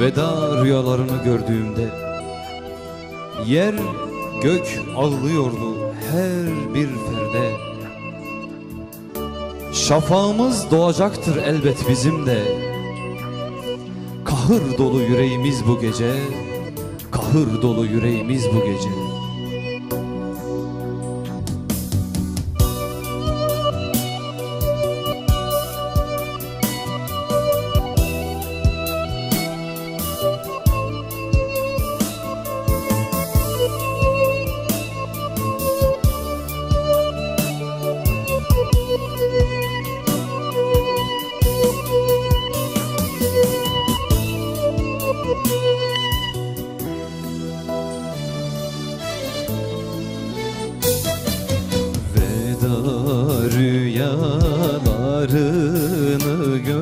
Veda rüyalarını gördüğümde Yer gök ağlıyordu her bir ferde. Şafağımız doğacaktır elbet bizim de. Kahır dolu yüreğimiz bu gece Kahır dolu yüreğimiz bu gece Veda rüyalarını gördüğüm